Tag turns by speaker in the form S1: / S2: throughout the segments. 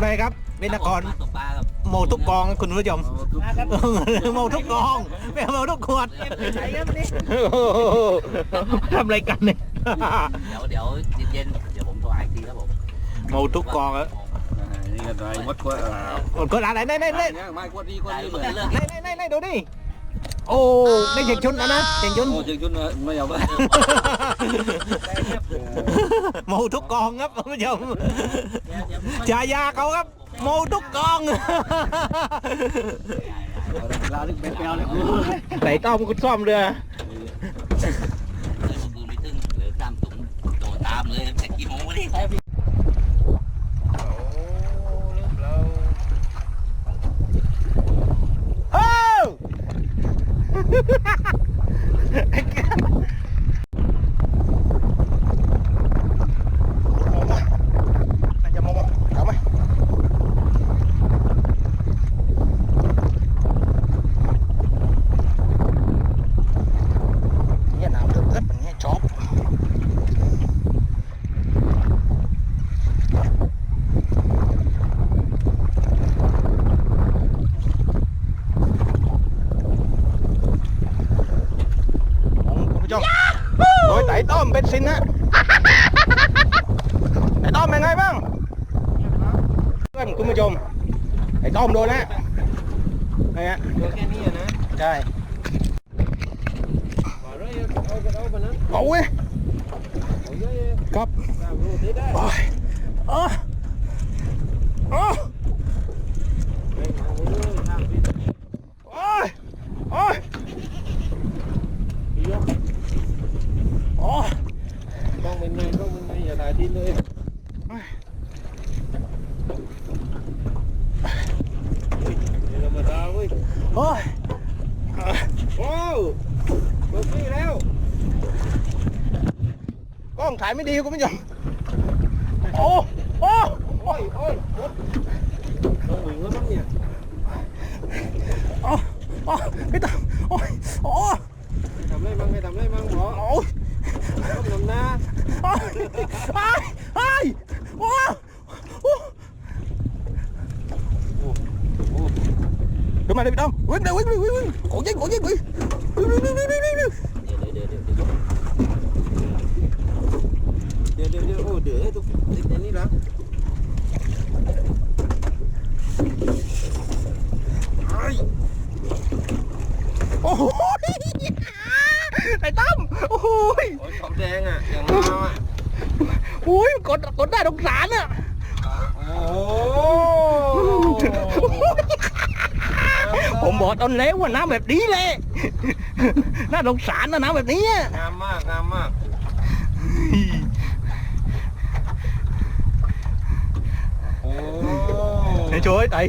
S1: ทำอะไรครับเวนนคร
S2: มาตกปลากับ
S1: โมทุกกองคุณผู้ชมโมทุกกองไม่เอาโมทุกขวดทำอะไรกันเนี่ย
S2: เดี๋ยวเดี๋ยวเย็นๆเดี๋ยวผมโทรหาอีกทีครับผม
S1: โมทุกกองอะ
S3: นี่ก็ได้มดขวดอ่า
S1: กดอะไรไหนไหนไหน
S3: เนี่ยไม่ขวดดีขวด
S2: ได้
S3: ดี
S2: เหมือนเรื่อง
S1: ไหนไหนไหนไหนดูดิ โอ้ได้เจ๋งชุนนะนะเจ๋งชุน
S3: โอ้จริงจุนไม่เอาไป
S1: โมทุกกองครับคุณผู้ชมฉายาเขาครับ โมทุกกอง
S3: ลาลึกเป็นแปลวเลย
S1: ไหนต้อมคุณซ่อมเรือ
S2: เลยมือไม่ตึงเหลือกล้ามตุ๋งโตตามเลยแต่กี่โมงวะนี่
S1: เอ้ามันจะมองเอาไหมเนี่ยน้ำเดือดแบบนี้ชอบ คุณผู้ชมโดยไต่ต้อมเป็นสินนะไต่ต้อมเป็นไงบ้างเพื่อนคุณผู้ชมไต่ต้อมโดนแล้วนะฮะ
S3: แค่นี้นะ
S1: ใช่
S3: เอาเลยเอาไปเอาไปนั้น
S1: เอาเว้ย
S3: เอาเยอะ
S1: ครับ
S3: ๆตามรูที่ได้
S1: โอ้ยโอ้ยโอ้ย
S3: ไปเอาเลยทางที่
S1: โอ้ยโอ้ย
S3: ยก
S1: โอ้ย
S3: ต้องเป็นไงต้องเป็นไงอย่าได้ที่เลยนี่ธรรมดาเว้ย
S1: โอ้ย
S3: ว้าวเบิกนี่แล้ว
S1: กล้องถ่าย ไม่ดีคุณผู้ชมโอ้โอ้
S3: โอ้ยโอ้ยรถต้องวิ่งแล้วมั้งเนี่ย
S1: โอ้โอ้พี่ต้อมโอ้ยโอ้ย
S3: ทำไรมั้งไม่ทำไรมั้งหมอ
S1: โอ้ย
S3: ต้องนำหน้า
S1: โอ้ยโอ้ยโอ้ยโอ้ยโอ้ย
S3: โอ้
S1: ขึ้นมาเลยพี่ต้อมวิ่งเลยวิ่งเลยวิ่งวิ่งโอ้ยยิงโอ้ยยิงวิ่งวิ่งวิ่งวิ่งวิ่งวิ่งวิ่ง
S2: เดี๋ยวเดี๋ยวเดี๋ยวเดี๋ยว
S3: เดี๋ยวเดี๋ยวเดี๋ยวโอ้เดี๋ยวให้ทุกติดอันนี้ละ
S1: โอ้โหไอ้ต้อมโอ้โห
S3: โอ้ยขอบแดงอะ อย่างงามอะ
S1: โอ้ยกดกดได้สงสารอะ
S3: โอ้
S1: ผมบอกตอนแล้วว่าน้ำแบบนี้แหละน่าสงสารนะน้ำแบบนี้อะ
S3: งามมากงามมากโอ้
S1: ไอ้ช่วยไต่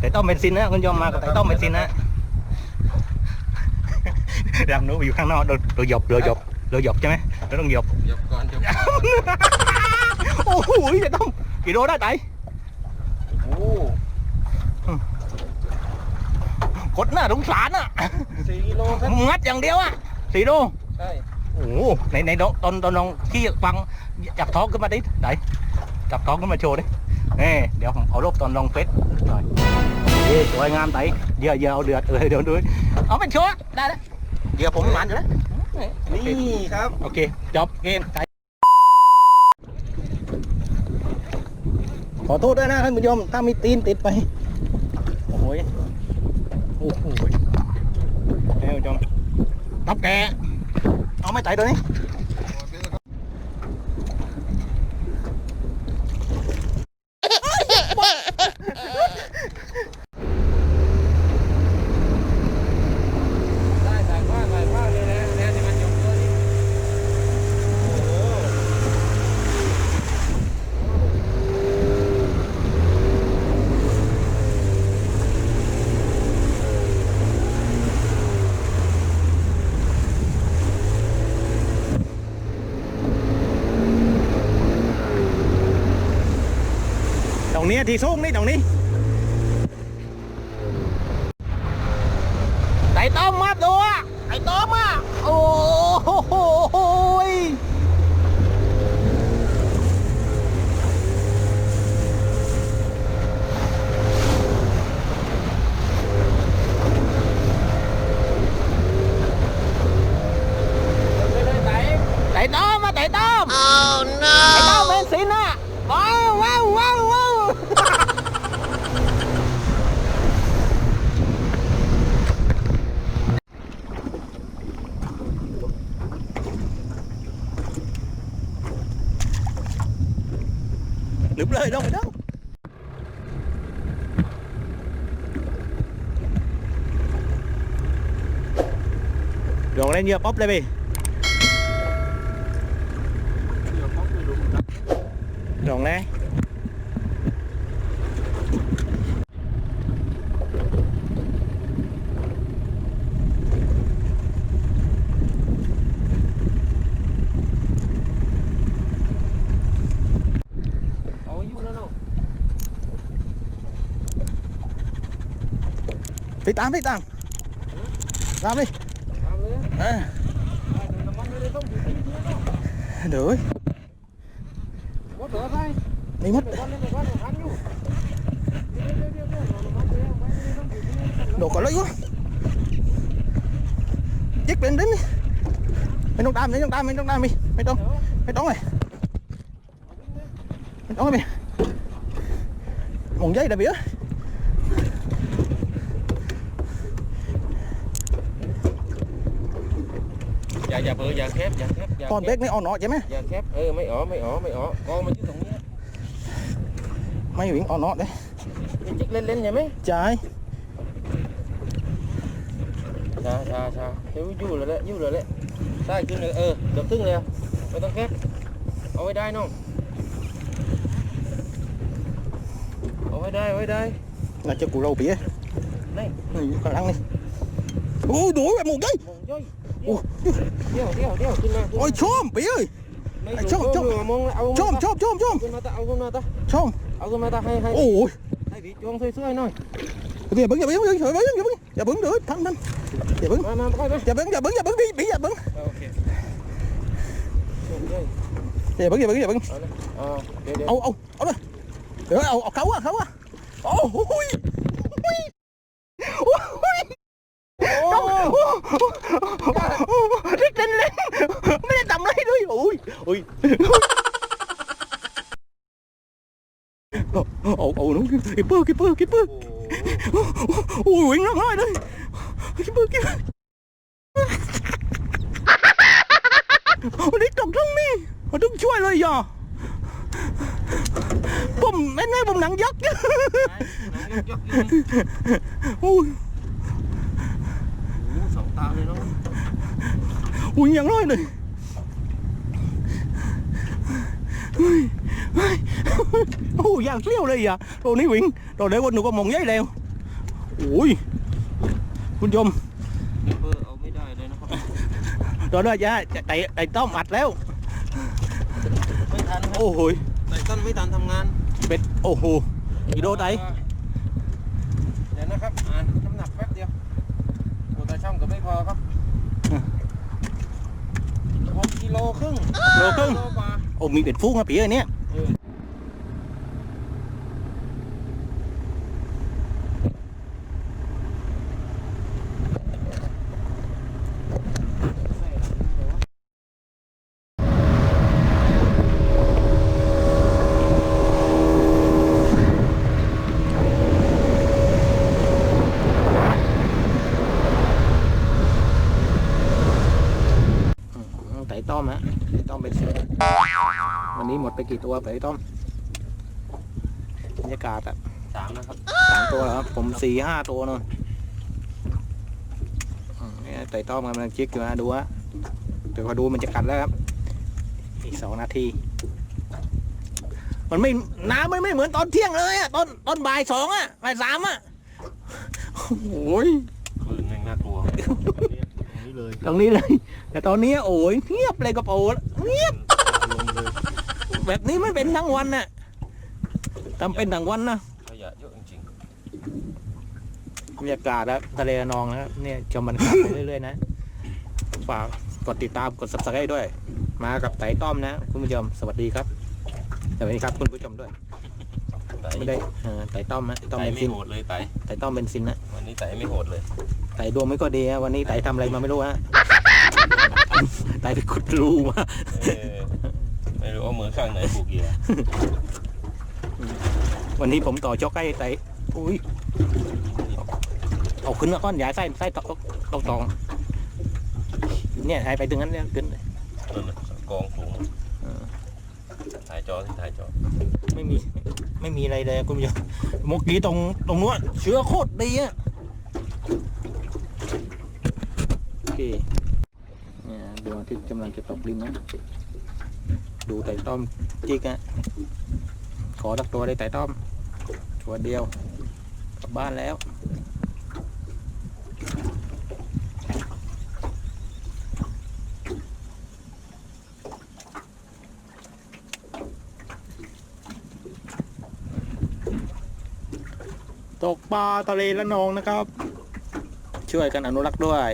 S1: ไต่ต้อมเบนซินนะคุณยอมมากับไต่ต้อมเบนซินนะดำนู้นอยู่ข้างนอกเราเราหยบเราหยบเราหยบใช่ไหมเราต้องหยบ
S3: ยกก่อนยกก่อน
S1: โอ้โหไต่ต้อมกี่โลได้ไต่
S3: โอ้
S1: กดหน้าสงสารอะ
S3: สี่กิโลครับ
S1: งัดอย่างเดียวอะสี่โล
S3: ใช่
S1: โอ้โหในในตอนตอนตอนน้องที่ฟังจับท้องขึ้นมาดิไหนจับท้องขึ้นมาโชว์ดิ เน่เดี๋ยวผมเอารูปตอนลองเฟซหน่อยเอ้สวยงามไตเดี๋ยวเดี๋ยวเอาเดือดเออเดี๋ยวดูเอาเป็นโชว์ได้แล้วเดี๋ยวผมมันอยู่แล้ว
S3: นี่ครับ
S1: โอเคจบเกมไตขอโทษด้วยนะท่านผู้ชมถ้ามีตีนติดไป โอ้โหยโอ้โหยท่านผู้ชมตับแก เอาไม่ไตตัวนี้
S3: ได้ถ่ายภาพถ่ายภาพเลยนะแทนที่มันยกเยอะนี่โอ้โห
S1: ตรงนี้ ที่สูงนี่ตรงนี้ Đúng lời đâu phải đâu. Đường lên nhiều bóp đây bì. Đường lên.
S3: 18 đấy Tàng Làm
S1: đi. À. Được.
S3: Ơi
S1: Đi mất. Đồ có lấy quá. Chiếc lên đến đi. Mày trong đam, mày trong đam, mày trong đam đi. Mày trong, mày trong này. Mày trong này Mày Một giây đã biết
S3: อย่าอย่าเผลออย่าแคบอย่าแคบอย่า
S1: Còn
S3: แคบ
S1: bếp này on nó chứ mày
S3: อย่าแคบเออไม่อ๋อไม่อ๋อไม่อ๋อกองมันอยู่ตรงเนี้ย
S1: Mày biển on nó đấy
S3: อย่าจิกเล่นๆใช่ไหม
S1: Trái
S3: ชาชาชาเดี๋ยวอยู่เลยแหละอยู่เลยแหละใต้ขึ้นเลยเออเดี๋ยวครึ่งเลยไม่ต้องแคบเอาไว้ได้น้องเอาไว้ได้เอาไว้ได้
S1: Là cho củ lâu bỉa
S3: นี่
S1: Này, còn lăng đi Ôi, đuổi mày một giây
S3: มองย่อย
S1: Ôi,
S3: เดี๋ยวเดี๋ยวเดี๋ยวขึ้นมาขึ้นมา
S1: ôi chôm bỉa ơi
S3: ไม่
S1: ไอ้
S3: ดู
S1: ชอบชอบ
S3: มองเอา
S1: Chôm, chôm, chôm, chôm
S3: ขึ้นมาตาเอาขึ้นมาตา
S1: Chôm
S3: เอาขึ้นมาตาให้ให้
S1: Ôi
S3: ให้ผีจวงสวยๆหน่อย
S1: Bây giờ bứng, giờ bứng, giờ bứng, giờ bứng, giờ bứng Giờ bứng được, thăm thăm Giờ bứng
S3: มามาค่อยมา
S1: Giờ bứng, giờ bứng, giờ bứng đi, bỉ giờ bứng
S3: โอเคเดี๋ยว
S1: Giờ bứng, giờ bứng, giờ bứng
S3: เอาเลยอ่าเดี๋ยวเดี๋ยว
S1: Âu, âu, âu đây Rồi, âu, âu, khấu à, khấu à Ôi, ôi Ôi ồ, nó kịp bơ, kịp bơ, kịp bơ Ui, Nguyễn nó nói đây Kịp bơ, kịp bơ Ôi, đi trồng rung đi Ôi, đừng ช่วยเลยอย่าผมไม่ได้ผมหนังยักษ์อุ้ย
S3: สองตาเลยเนาะ
S1: อุ้ยยังน้อยเลยเฮ้ยเฮ้ย โอ้ยอย่างเปรี้ยวเลยอะตัวนี้วิ่งตัวเด็กคนหนูก็มองยัยแล้วโอ้ยคุณผู้ชม
S3: เบอร์เอาไม่ได้เลยนะครับ
S1: ตัวนี้จะไต่ไต่ต้อมอัดแล้ว
S3: ไม่ทันครับ
S1: โอ้โหย
S3: ไต่ต้นไม่ทันทำงาน
S1: เป็ดโอ้โหกิโลไต
S3: เดี๋ยวนะครับอ่านน้ำหนักแป๊บเดียวโอ้ตาช่างก็ไม่พอครับ หกกิโลครึ่ง
S1: โลครึ่ง
S3: โลกว่า
S1: โอ้มีเป็ดฟุ้งครับปีอันเนี้ย
S3: เออ
S1: ไต่ต้อมฮะไต่ต้อมเป็นสิบวั นนี้หมดไปกี่ตัวไต่ต้อมบรรยากาศอะ
S3: สามนะครับ
S1: สามตัวแล้วครับ ผมสี่ห้าตัวนนอืมเนี่ยไต่ต้อมกำลังจิกอยู่นะดูฮะเดี๋ยวพอดูมันจะกัดแล้วครับ อีกสองนาที มันไม่น้ำมันไม่เหมือนตอนเที่ยงเลยอะตอนตอนบ่ายสองอะบ่ายสามอะโอ้ย
S3: คืนแม่งน่ากลัวนี่เลย
S1: ตรงนี้เลย แต่ตอนนี้โอ้ยเงียบเลยกระโปรงเงียบ
S3: ลงเลย
S1: แบบนี้ไม่เป็นทั้งวันน่ะทำเป็นทั้งวันนะ
S3: ขยะเยอะจริง
S1: บรรยากาศแล้วทะเลระนองนะครับเนี่ยชมมันขับไปเรื่อยๆนะฝากกดติดตามกด subscribe ด้วย มากับไต่ต้อมนะ คุณผู้ชมสวัสดีครับสวัสดีครับคุณผู้ชมด้วย
S3: ๆ
S1: ไม่ได้เออไต่ต้อมนะต้อม
S3: ไต่
S1: เบน
S3: ไม่
S1: ซิน
S3: โหดเลยไต่
S1: ไต่ต้อมเบนซินนะ
S3: วันนี้ไต่ไม่โหดเลย
S1: ไต่ดวงไม่ก็ดีนะวันนี้ไต่ทำอะไรมาไม่รู้ฮะไต่ไปขุดรูมา
S3: เออ ไม่รู้เอามือข้างไหนผูกเหยื่อ
S1: วันนี้ผมต่อจอกใกล้ไต่อุ้ยเอาขึ้นมาก้อนอย่าใส่ใส่ตอกตอกตองเนี่ยให้ไปถึงนั้นเนี่ยขึ้นเลย
S3: นั่นน่ะกองสูงถ่ายจอที่ถ่ายจอ
S1: ไม่มี ไม่มีอะไรเลยคุณผู้ชมเมื่อกี้ตรงตรงนู้นเชื้อโคตรดีอะโอเคเนี่ยดวงอาทิตย์กำลังจะตกดินนะ ดูไต่ต้อมจิกอะขอสักตัวได้ไต่ต้อมตัวเดียวกลับบ้านแล้วตกปลาทะเลละนองนะครับ ช่วยกันอนุรักษ์ด้วย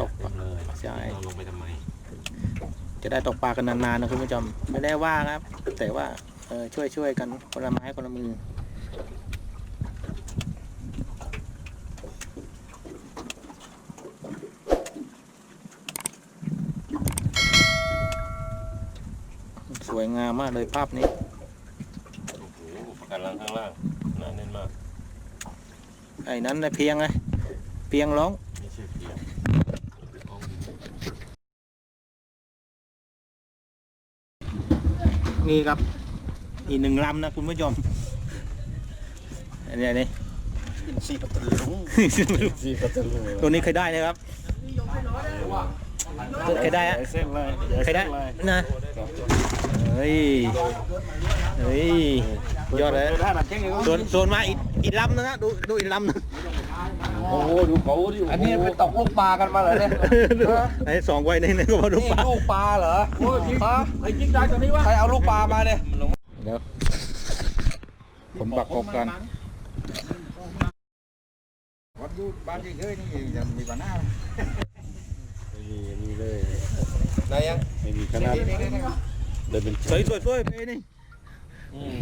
S1: ตกปลา
S3: เลย
S1: ใช่
S3: เราลงไปทำไม
S1: จะ ได้ตกปลากันนานๆนะคุณผู้ชมไม่ได้ว่าครับ แต่ว่าเออช่วยช่วยกันคนละไม้คนละมือสวยงามมากเลยภาพนี้
S3: โอ้โหปากการังข้างล่างหนาแน่นมาก
S1: ไอ้นั้นนะเพียงไงเพียงร้อง
S3: ไม่ใช่เพียงเอา
S1: นี่ครับ อีกหนึ่งลำนะคุณผู้ชมอันนี้อันนี้
S3: สีปัตตาลุงสีปัตตาลุง
S1: ตัวนี้เคยได้นะครับเคยได้อะ
S3: เส้นเลย
S1: เคยได้นะเฮ้ยเฮ้ยยอดเลยส่วนส่วนมาอีกอีกลำนึงนะดูดูอีกลำนึง
S3: โอ้โหดูเขาดิ
S4: อันนี้ไปตกลูกปลากันมาเหรอเนี่ย
S1: ไอ้สองไว้ในนั้นก็มาดู
S4: นี่
S1: ปลา
S4: ลูกปลาเหรอฮะไอ้ยิงได้ตัวนี้วะใครเอาลูกปลามาเนี่ย
S1: เดี๋ยวผมประกบกัน
S4: วัดยูบ้านที่เคยนี่ยังมีปัญหา
S3: นี่เลย
S4: ไหนยัง
S3: ไม่มีขนาดเดินเป็น
S1: สวยสวยสวยไปนี่
S3: อืม